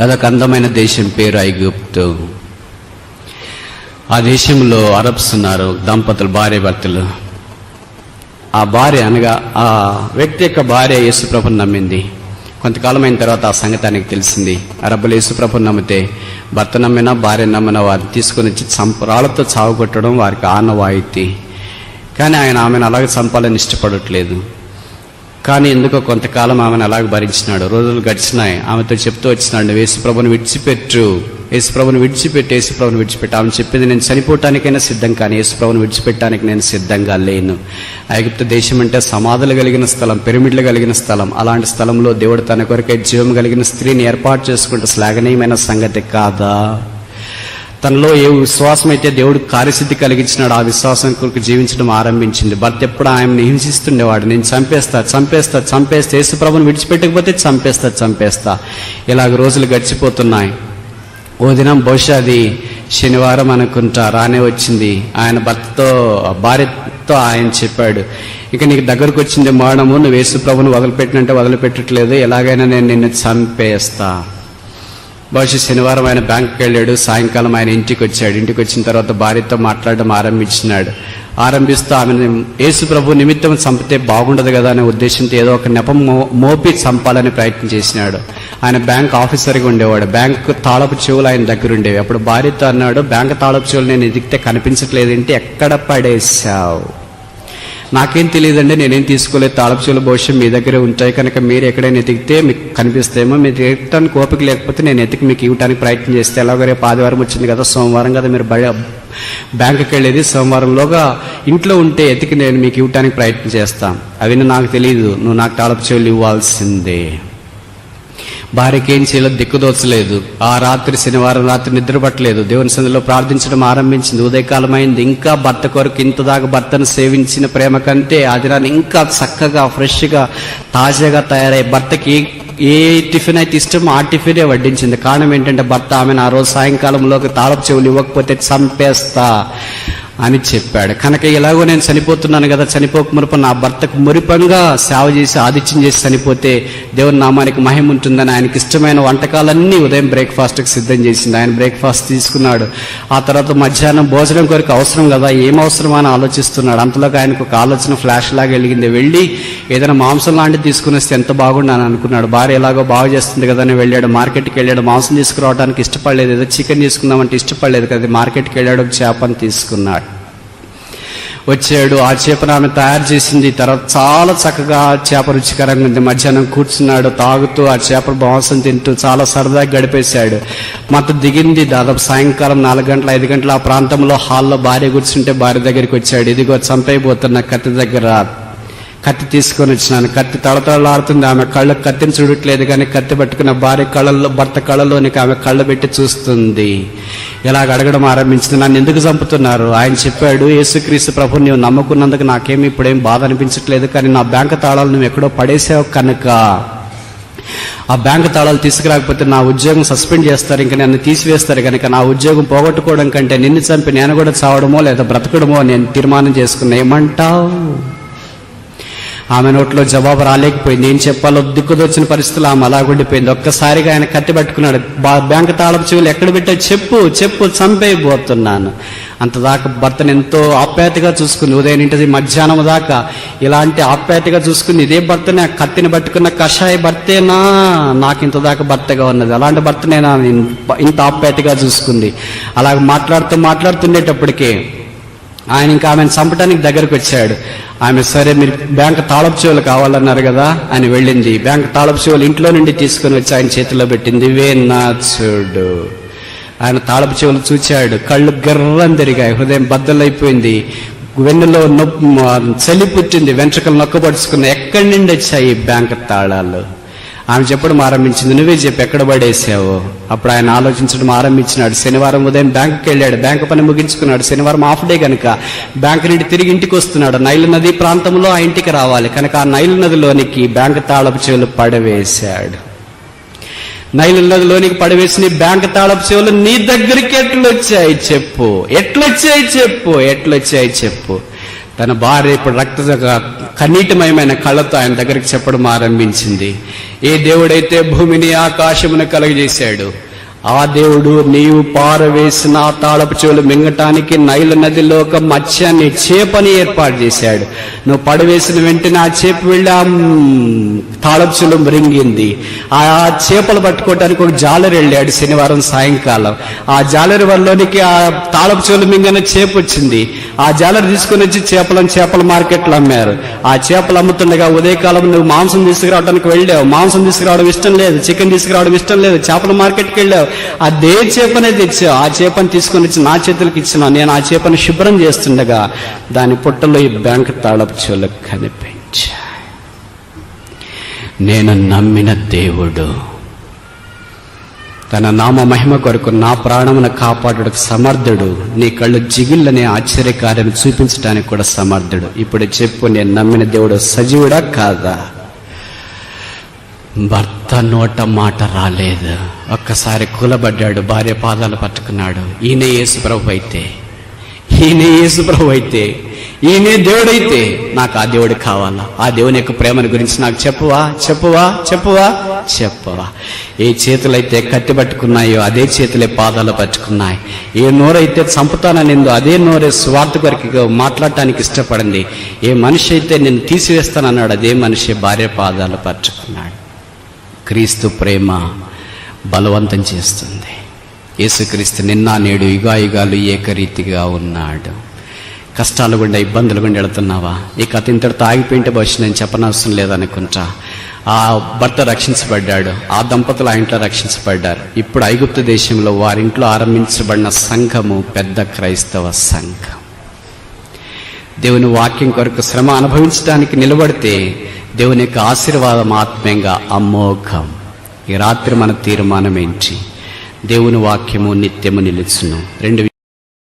అదొక అందమైన దేశం పేరు ఐగుప్తు. ఆ దేశంలో అరబ్స్ ఉన్నారు దంపతులు భార్య భర్తలు. ఆ భార్య అనగా ఆ వ్యక్తి యొక్క భార్య యేసుప్రభుని నమ్మింది. కొంతకాలం అయిన తర్వాత ఆ సంగతానికి తెలిసింది. అరబ్బులు యేసుప్రభుని నమ్మితే భర్త నమ్మినా భార్య నమ్మిన వారిని తీసుకొని వచ్చి చంప చావుకొట్టడం వారికి ఆనవాయితీ. కానీ ఆయన ఆమెను అలాగే చంపాలని ఇష్టపడట్లేదు. కానీ ఎందుకో కొంతకాలం ఆమెను అలాగ భరించినాడు. రోజులు గడిచినాయి. ఆమెతో చెప్తూ వచ్చినాడు యేసుప్రభుని విడిచిపెట్టు. యేసుప్రభుని విడిచిపెట్టి యేసుప్రభుని విడిచిపెట్టు. ఆమె చెప్పింది నేను చనిపోవటానికైనా సిద్ధం కానీ యేసుప్రభుని విడిచిపెట్టడానికి నేను సిద్ధంగా లేను. ఐగుప్తు దేశం అంటే సమాధులు కలిగిన స్థలం పిరమిడ్లు కలిగిన స్థలం. అలాంటి స్థలంలో దేవుడు తన కొరకై జీవం కలిగిన స్త్రీని ఏర్పాటు చేసుకుంటే శ్లాఘనీయమైన సంగతి కాదా? తనలో ఏ విశ్వాసం అయితే దేవుడు కార్యసిద్ధి కలిగించినాడు ఆ విశ్వాసం కొరకు జీవించడం ఆరంభించింది. భర్త ఎప్పుడు ఆయన్ని హింసిస్తుండేవాడు. నేను చంపేస్తా చంపేస్తా చంపేస్తా. యేసుప్రభుని విడిచిపెట్టకపోతే చంపేస్తా చంపేస్తా. ఇలాగ రోజులు గడిచిపోతున్నాయి. ఓ దినం బహుశా అది శనివారం అనుకుంటా రానే వచ్చింది. ఆయన భర్తతో భార్యతో ఆయన చెప్పాడు ఇక నీకు దగ్గరకు వచ్చింది మరణము. నువ్వు యేసుప్రభుని వదిలిపెట్టినంటే వదిలిపెట్టట్లేదు. ఎలాగైనా నేను నిన్ను చంపేస్తా. బహుశా శనివారం ఆయన బ్యాంకుకి వెళ్ళాడు సాయంకాలం ఆయన ఇంటికి వచ్చాడు. ఇంటికి వచ్చిన తర్వాత భార్యతో మాట్లాడడం ఆరంభించినాడు. ఆరంభిస్తూ ఆమెను యేసు ప్రభు నిమిత్తం చంపితే బాగుండదు కదా అనే ఉద్దేశంతో ఏదో ఒక నెపం మో- మోపి చంపాలని ప్రయత్నం చేసినాడు. ఆయన బ్యాంక్ ఆఫీసర్గా ఉండేవాడు. బ్యాంకు తాళపు చెవులు ఆయన దగ్గర ఉండేవి. అప్పుడు భార్యతో అన్నాడు బ్యాంక్ తాళపు చెవులు నేను ఎదిగితే కనిపించట్లేదేంటి ఎక్కడ పడేశావు? నాకేం తెలియదండి నేనేం తీసుకోలేదు తాళపుచీలు చెవుల మీ దగ్గరే ఉంటాయి కనుక మీరు ఎక్కడైనా ఎతికితే మీకు కనిపిస్తేమో మీరు ఎక్కడానికి ఓపిక లేకపోతే నేను ఎతికి మీకు ఇవ్వడానికి ప్రయత్నం చేస్తే ఎలాగో రేపు ఆదివారం వచ్చింది కదా సోమవారం కదా మీరు బయ బ్యాంకుకి వెళ్ళేది సోమవారంలోగా ఇంట్లో ఉంటే ఎతికి నేను మీకు ఇవ్వడానికి ప్రయత్నం చేస్తాను. అవన్నీ నాకు తెలియదు నువ్వు నాకు తాళపు చెవులు ఇవ్వాల్సిందే. భార్యకి ఏం చేయాలో దిక్కుదోచలేదు ఆ రాత్రి శనివారం రాత్రి నిద్రపట్టలేదు దేవుని సందులో ప్రార్థించడం ఆరంభించింది. ఉదయకాలం అయింది ఇంకా భర్త కొరకు ఇంతదాకా భర్తను సేవించిన ప్రేమ కంటే ఆ దినాన్ని ఇంకా చక్కగా ఫ్రెష్గా తాజాగా తయారై భర్తకి ఏ టిఫిన్ అయితే ఇష్టమో ఆ టిఫినే వడ్డించింది. కారణం ఏంటంటే భర్త ఆమెను ఆ రోజు సాయంకాలంలోకి తాళపు చెవులు ఇవ్వకపోతే చంపేస్తా. అని చెప్పాడు. కనుక ఎలాగో నేను చనిపోతున్నాను కదా చనిపోక మురుపు నా భర్తకు మురిపంగా సేవ చేసి ఆదిత్యం చేసి చనిపోతే దేవుని నామానికి మహిమ ఉంటుందని ఆయనకి ఇష్టమైన వంటకాలన్నీ ఉదయం బ్రేక్ఫాస్ట్కి సిద్ధం చేసింది. ఆయన బ్రేక్ఫాస్ట్ తీసుకున్నాడు. ఆ తర్వాత మధ్యాహ్నం భోజనం కొరకు అవసరం కదా ఏం అవసరం అని ఆలోచిస్తున్నాడు. అంతలోకి ఆయనకు ఒక ఆలోచన ఫ్లాష్ లాగా వెలిగింది. వెళ్ళి ఏదైనా మాంసం లాంటిది తీసుకుని వస్తే ఎంత బాగుండని అనుకున్నాడు. భార్య ఎలాగో బాగా చేస్తుంది కదా అని వెళ్ళాడు. మార్కెట్కి వెళ్ళాడు. మాంసం తీసుకురావడానికి ఇష్టపడలేదు. ఏదో చికెన్ తీసుకుందామంటే ఇష్టపడలేదు కదా. మార్కెట్కి వెళ్ళాడు. ఒక చేపను తీసుకున్నాడు. వచ్చాడు. ఆ చేపను ఆమె తయారు చేసింది. తర్వాత చాలా చక్కగా చేప రుచికరంగా ఉంది. మధ్యాహ్నం కూర్చున్నాడు. తాగుతూ ఆ చేప మాంసం తింటూ చాలా సరదాగా గడిపేశాడు. మత దిగింది. దాదాపు సాయంకాలం నాలుగు గంటల ఐదు గంటల ఆ ప్రాంతంలో హాల్లో భార్య కూర్చుంటే భార్య దగ్గరికి వచ్చాడు. ఇదిగో చంపైపోతున్న కత్తి దగ్గర కత్తి తీసుకొని వచ్చినాను కత్తి తడతడలాడుతుంది ఆమె కళ్ళ కత్తిని చూడట్లేదు కానీ కత్తి పట్టుకున్న భార్య కళ్ళల్లో భర్త కళ్ళలోనికి ఆమె కళ్ళు పెట్టి చూస్తుంది. ఇలాగ అడగడం ఆరంభించింది. నన్ను ఎందుకు చంపుతున్నారు? ఆయన చెప్పాడు యేసుక్రీస్తు ప్రభు నువ్వు నమ్ముకున్నందుకు నాకేమి ఇప్పుడేం బాధ అనిపించట్లేదు కానీ నా బ్యాంక్ తాళాలు నువ్వు ఎక్కడో పడేసావు కనుక. ఆ బ్యాంక్ తాళాలు తీసుకురాకపోతే నా ఉద్యోగం సస్పెండ్ చేస్తారు ఇంకా నన్ను తీసివేస్తారు కనుక నా ఉద్యోగం పోగొట్టుకోవడం కంటే నిన్ను చంపి నేను కూడా చావడమో లేదా బ్రతకడమో నేను తీర్మానం చేసుకున్నా. ఏమంటావు? ఆమె నోట్లో జవాబు రాలేకపోయింది. ఏం చెప్పాలో దిక్కుదొచ్చిన పరిస్థితులు ఆమె అలాగుండిపోయింది ఒక్కసారిగా ఆయన కత్తి పట్టుకున్నాడు. బా- బ్యాంక్ తాళపు చెవులు ఎక్కడ పెట్టా చెప్పు చెప్పు చంపేయబోతున్నాను. అంతదాకా భర్తను ఎంతో ఆప్యాయతగా చూసుకుంది. ఉదయం ఇంటి మధ్యాహ్నం దాకా ఇలాంటి ఆప్యాయతగా చూసుకుంది. ఇదే భర్తనే ఆ కత్తిని పట్టుకున్న కషాయ భర్తేనా? నాకు ఇంత దాకా భర్తగా ఉన్నది. అలాంటి భర్తనేనా? నేను ఇంత ఆప్యాయతగా చూసుకుంది. అలాగ మాట్లాడుతూ మాట్లాడుతుండేటప్పటికే ఆయన ఇంకా ఆమెను చంపడానికి దగ్గరకు వచ్చాడు. ఆమె సరే మీరు బ్యాంక్ తాళపు చెవులు కావాలన్నారు కదా అని వెళ్ళింది. బ్యాంక్ తాళపు చెవులు ఇంట్లో నుండి తీసుకొని వచ్చి ఆయన చేతిలో పెట్టింది. వేనాథుడు ఆయన తాళపు చెవులు చూచాడు. కళ్ళు గర్రం తిరిగాయి. హృదయం బద్దలైపోయింది. వెన్నులో నొప్పి చలి పుట్టింది. వెంట్రుకలు నొక్కబడుచుకున్న ఎక్కడి నుండి వచ్చాయి బ్యాంక్ తాళాలు? ఆమె చెప్పడం ఆరంభించింది. నువ్వే చెప్పి ఎక్కడ పడేసావు అప్పుడు ఆయన ఆలోచించడం ఆరంభించినాడు. శనివారం ఉదయం బ్యాంకుకి వెళ్ళాడు. బ్యాంకు పని ముగించుకున్నాడు. శనివారం హాఫ్ డే కనుక బ్యాంక్ నుండి తిరిగి ఇంటికి వస్తున్నాడు. నైలు నది ప్రాంతంలో ఆ ఇంటికి రావాలి. కనుక ఆ నైలు నదిలోనికి బ్యాంక్ తాళపు చెవులు పడవేశాడు. నైలు నదిలోనికి పడవేసిన ఈ బ్యాంక్ తాళపు చెవులు నీ దగ్గరికి ఎట్లొచ్చాయి చెప్పు. ఎట్లొచ్చాయి చెప్పు. ఎట్లొచ్చాయి చెప్పు. తన భార్య ఇప్పుడు రక్త కన్నీటిమయమైన కళ్ళతో ఆయన దగ్గరికి చెప్పడం ఆరంభించింది. ఏ దేవుడైతే భూమిని ఆకాశమును కలుగజేశాడు ఆ దేవుడు నీవు పారవేసిన తాళపు చెవులు మింగటానికి నైల నదిలో ఒక మత్స్యాన్ని చేపని ఏర్పాటు చేశాడు. నువ్వు పడవేసిన వెంటనే ఆ చేప వెళ్ళి ఆ తాళపు చెవులు మృంగింది. ఆ చేపలు పట్టుకోవడానికి ఒక జాలరి వెళ్ళాడు శనివారం సాయంకాలం. ఆ జాలరి వల్లనికి ఆ తాళపు చెవులు మింగిన చేప వచ్చింది. ఆ జాలరి తీసుకుని వచ్చి చేపలను చేపల మార్కెట్లో అమ్మారు. ఆ చేపలు అమ్ముతుండగా ఉదయకాలం నువ్వు మాంసం తీసుకురావడానికి వెళ్ళావు. మాంసం తీసుకురావడం ఇష్టం లేదు చికెన్ తీసుకురావడం ఇష్టం లేదు చేపల మార్కెట్కి వెళ్ళావు. అదే చేపనే తెచ్చావు ఆ చేపను తీసుకొని వచ్చి నా చేతులకు ఇచ్చిన నేను ఆ చేపను శుభ్రం చేస్తుండగా దాని పుట్టలో ఈ బ్యాంక్ తాళపు చెవులకు కనిపించా నేను నమ్మిన దేవుడు. తన నామ మహిమ కొరకు నా ప్రాణమును కాపాడుటకు సమర్థుడు. నీ కళ్ళు జిగిల్లనే ఆశ్చర్యకార్యం చూపించడానికి కూడా సమర్థుడు. ఇప్పుడు చెప్పు నేను నమ్మిన దేవుడు సజీవుడా కాదా? భర్త నోట మాట రాలేదు. ఒక్కసారి కూలబడ్డాడు భార్య పాదాలు పట్టుకున్నాడు. ఈయనే యేసు ప్రభు అయితే. ఈయనే యేసు ప్రభు అయితే. ఈయనే దేవుడైతే నాకు ఆ దేవుడు కావాలా? ఆ దేవుని యొక్క ప్రేమను గురించి నాకు చెప్పువా? చెప్పువా? చెప్పువా? చెప్పవా. ఏ చేతులైతే కట్టి పట్టుకున్నాయో అదే చేతులే పాదాలు పట్టుకున్నాయి. ఏ నోరైతే చంపుతాననిందో అదే నోరే స్వార్థ కొరకు మాట్లాడటానికి ఇష్టపడింది ఏ మనిషి అయితే నేను తీసివేస్తానన్నాడు అదే మనిషి భార్య పాదాలు పట్టుకున్నాడు. క్రీస్తు ప్రేమ బలవంతం చేస్తుంది. యేసుక్రీస్తు నిన్న నేడు యుగాయుగాలు ఏకరీతిగా ఉన్నాడు. కష్టాలు గుండా ఇబ్బందులు గుండా వెళుతున్నావా? ఇక కథ ఇంతటితో ఆగిపోయింటే బహుశా నేను చెప్పనవసరం లేదనుకుంటా. ఆ భర్త రక్షించబడ్డాడు. ఆ దంపతులు ఆ ఇంట్లో రక్షించబడ్డారు. ఇప్పుడు ఐగుప్తు దేశంలో వారింట్లో ఆరంభించబడిన సంఘము పెద్ద క్రైస్తవ సంఘం. దేవుని వాక్యం కొరకు శ్రమ అనుభవించడానికి నిలబడితే దేవుని యొక్క ఆశీర్వాదం ఆత్మీయంగా అమోఘం. ఈ రాత్రి మన తీర్మానం ఏంటి? దేవుని వాక్యము నిత్యము నిలుచును. రెండు